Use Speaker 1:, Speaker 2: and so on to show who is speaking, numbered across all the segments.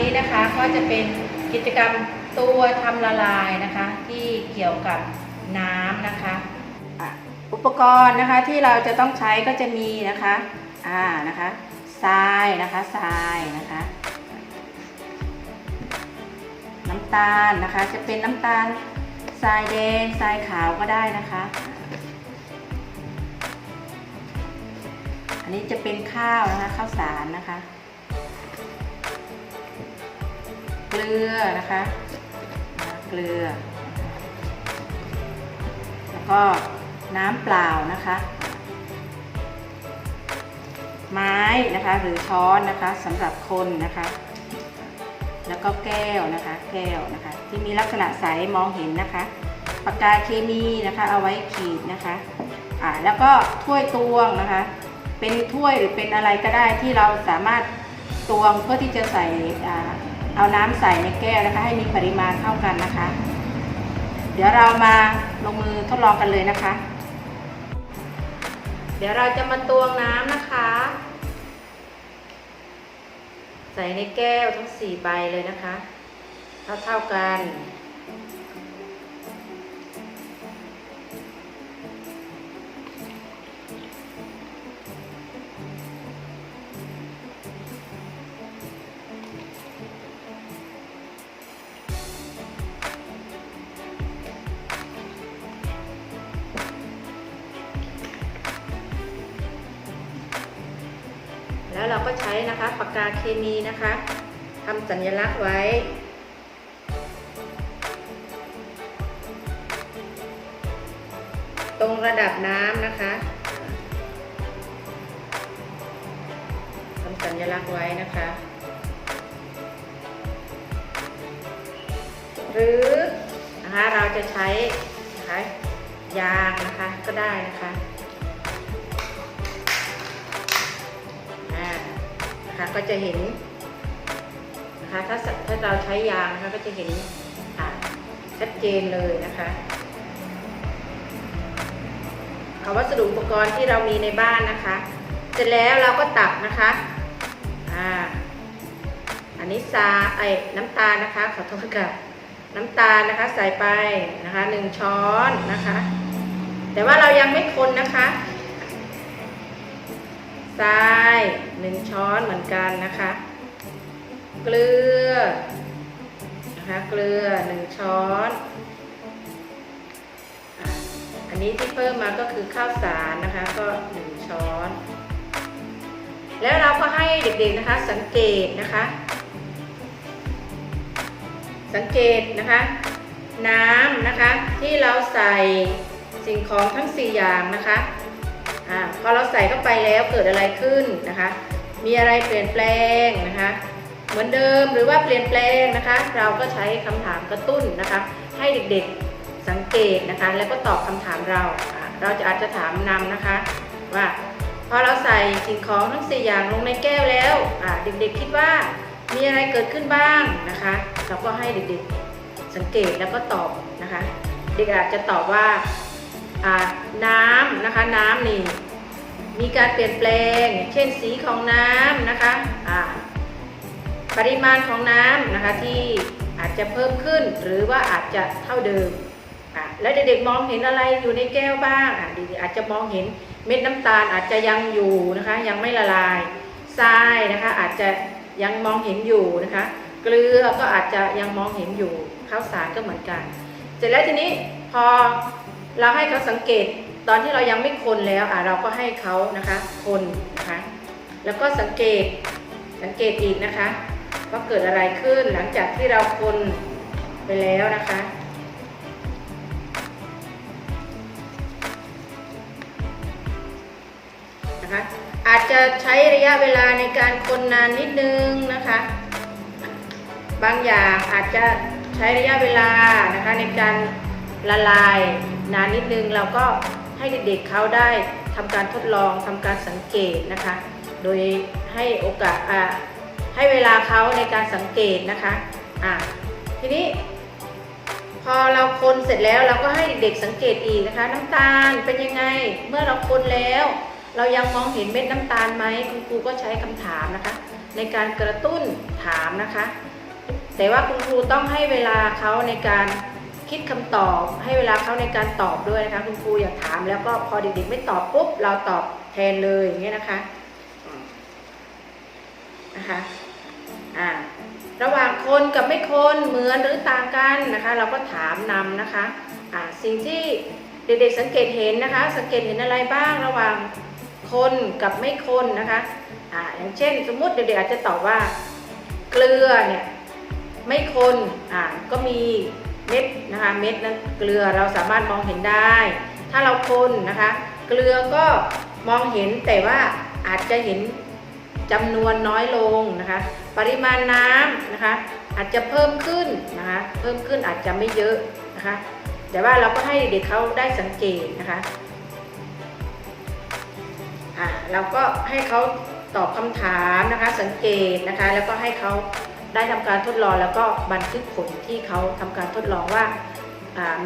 Speaker 1: นี้นะคะก็จะเป็นกิจกรรมตัวทำละลายนะคะ ที่เกี่ยวกับน้ำนะคะอุปกรณ์นะคะที่เราจะต้องใช้ก็จะมีนะคะอ่านะคะทรายนะคะทรายนะคะ น้ำตาลนะคะจะเป็นน้ำตาลทรายแดงทรายขาวก็ได้นะคะ อันนี้จะเป็นข้าวนะคะข้าวสารนะคะ เกลือนะคะ เกลือ แล้วก็น้ำเปล่านะคะ ไม้นะคะหรือช้อนนะคะสำหรับคนนะคะ แล้วก็แก้วนะคะ แก้วนะคะ ที่มีลักษณะใสมองเห็นนะคะปากกาเคมีนะคะเอาไว้ขีดนะคะอ่าแล้วก็ถ้วยตวงนะคะ เป็นถ้วยหรือเป็นอะไรก็ได้ที่เราสามารถตวงเพื่อที่จะใส่อ่า เอาน้ำใส่ในแก้วนะคะ ให้มีปริมาณเท่ากันนะคะ เดี๋ยวเรามาลงมือทดลองกันเลยนะคะ เดี๋ยวเราจะมาตวงน้ำนะคะ ใส่ในแก้วทั้งสี่ใบเลยนะคะ เท่าเท่ากัน แล้วเราก็ใช้นะคะปากกาเคมีนะคะทำสัญลักษณ์ไว้ ตรงระดับน้ำนะคะทำสัญลักษณ์ไว้นะคะ หรือนะคะเราจะใช้นะคะยางนะคะก็ได้นะคะ นะคะก็จะเห็นนะคะถ้าถ้าเราใช้ยางนะคะก็จะเห็นชัดเจนเลยนะคะเอาวัสดุอุปกรณ์ที่เรามีในบ้านนะคะ เสร็จแล้วเราก็ตักนะคะ อ่า อันนี้ซาไอ้น้ำตาลนะคะ ขอโทษค่ะ น้ำตาลนะคะใส่ไปนะคะหนึ่งช้อนนะคะ แต่ว่าเรายังไม่คนนะคะ ทรายหนึ่งช้อนเหมือนกันนะคะ เกลือนะคะเกลือหนึ่งช้อน อันนี้ที่เพิ่มมาก็คือข้าวสารนะคะก็หนึ่งช้อน แล้วเราก็ให้เด็กๆนะคะสังเกตนะคะ สังเกตนะคะ น้ำนะคะที่เราใส่สิ่งของทั้ง 4 อย่างนะคะ อาพอเราใส่เข้าไปแล้วเกิดอะไรขึ้นนะคะ มีอะไรเปลี่ยนแปลงนะคะ เหมือนเดิมหรือว่าเปลี่ยนแปลงนะคะ เราก็ใช้คำถามกระตุ้นนะคะ ให้เด็กๆสังเกตนะคะ แล้วก็ตอบคำถามเรา เราจะอาจจะถามนำนะคะว่าพอเราใส่สิ่งของทั้งสี่อย่างลงในแก้วแล้วเด็กๆคิดว่ามีอะไรเกิดขึ้นบ้างนะคะ เราก็ให้เด็กๆสังเกตแล้วก็ตอบนะคะ เด็กอาจจะตอบว่า น้ำนะคะน้ำนี่มีการเปลี่ยนแปลง เช่นสีของน้ำนะคะปริมาณของน้ำนะคะที่อาจจะเพิ่มขึ้นหรือว่าอาจจะเท่าเดิมแล้วเด็กๆมองเห็นอะไรอยู่ในแก้วบ้างอะอาจจะมองเห็นเม็ดน้ำตาลอาจจะยังอยู่นะคะ ยังไม่ละลายทรายนะคะอาจจะยังมองเห็นอยู่นะคะ เกลือก็อาจจะยังมองเห็นอยู่ข้าวสารก็เหมือนกัน เสร็จแล้วทีนี้พอ เราให้เขาสังเกตตอนที่เรายังไม่คนแล้วอะเราก็ให้เขานะคะ คนนะคะ แล้วก็สังเกตสังเกตอีกนะคะว่าเกิดอะไรขึ้นหลังจากที่เราคนไปแล้วนะคะ นะคะ อาจจะใช้ระยะเวลาในการคนนานนิดนึงนะคะ บางอย่างอาจจะใช้ระยะเวลานะคะในการ ละลายนานนิดนึงเราก็ให้เด็กๆเขาได้ทำการทดลองทำการสังเกตนะคะ โดยให้โอกาสให้เวลาเขาในการสังเกตนะคะอ่าทีนี้ พอเราคนเสร็จแล้วเราก็ให้เด็กๆสังเกตอีกนะคะ น้ำตาลเป็นยังไงเมื่อเราคนแล้ว เรายังมองเห็นเม็ดน้ำตาลไหมคุณครูก็ใช้คำถามนะคะ ในการกระตุ้นถามนะคะ แต่ว่าคุณครูต้องให้เวลาเขาในการ คิดคำตอบให้เวลาเขาในการตอบด้วยนะคะ คุณครูอย่าถาม แล้วก็พอเด็กๆไม่ตอบปุ๊บเราตอบแทนเลยอย่างเงี้ยนะคะนะคะอ่าระหว่างคนกับไม่คนเหมือนหรือต่างกันนะคะ เราก็ถามนำนะคะอ่าสิ่งที่เด็กๆสังเกตเห็นนะคะ สังเกตเห็นอะไรบ้างระหว่างคนกับไม่คนนะคะอ่าอย่างเช่น สมมุติเด็กๆอาจจะตอบว่า เกลือเนี่ยไม่คนอ่าก็มี เม็ดนะคะเม็ดนั้นเกลือเราสามารถมองเห็นได้ ถ้าเราคนนะคะ เกลือก็มองเห็นแต่ว่าอาจจะเห็นจำนวนน้อยลงนะคะ ปริมาณน้ำนะคะ อาจจะเพิ่มขึ้นนะคะ เพิ่มขึ้นอาจจะไม่เยอะนะคะ แต่ว่าเราก็ให้เด็กเขาได้สังเกตนะคะอ่าเราก็ให้เขาตอบคำถามนะคะ สังเกตนะคะ แล้วก็ให้เขา ได้ทำการทดลองแล้วก็บันทึกผลที่เขาทำการทดลองว่า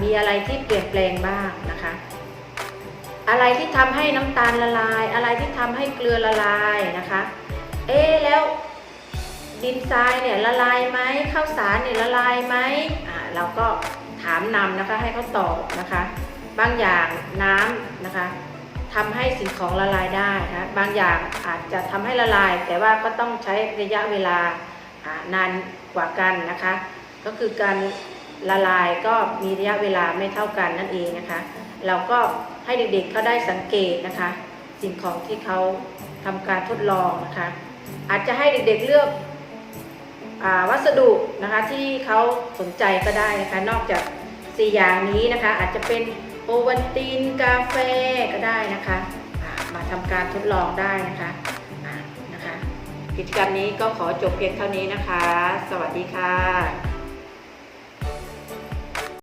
Speaker 1: มีอะไรที่เปลี่ยนแปลงบ้างนะคะ อะไรที่ทำให้น้ำตาลละลาย อะไรที่ทำให้เกลือละลายนะคะ เอ๊แล้วดินทรายเนี่ยละลายไหมข้าวสารเนี่ยละลายไหมอ่าเราก็ถามนำนะคะให้เขาตอบนะคะ บางอย่างน้ำนะคะทำให้สิ่งของละลายได้นะบางอย่างอาจจะทำให้ละลาย แต่ว่าก็ต้องใช้ระยะเวลา นานกว่ากันนะคะ ก็คือการละลายก็มีระยะเวลาไม่เท่ากันนั่นเองนะคะ เราก็ให้เด็กๆเขาได้สังเกตนะคะ สิ่งของที่เขาทำการทดลองนะคะ อาจจะให้เด็กๆเลือกอวัสดุนะคะที่เขาสนใจก็ได้นะคะ นอกจาก4อย่างนี้นะคะ อาจจะเป็นโอวัลตินกาแฟก็ได้นะคะ มาทำการทดลองได้นะคะ กิจกรรมนี้ก็ขอจบเพียงเท่านี้นะคะ สวัสดีค่ะ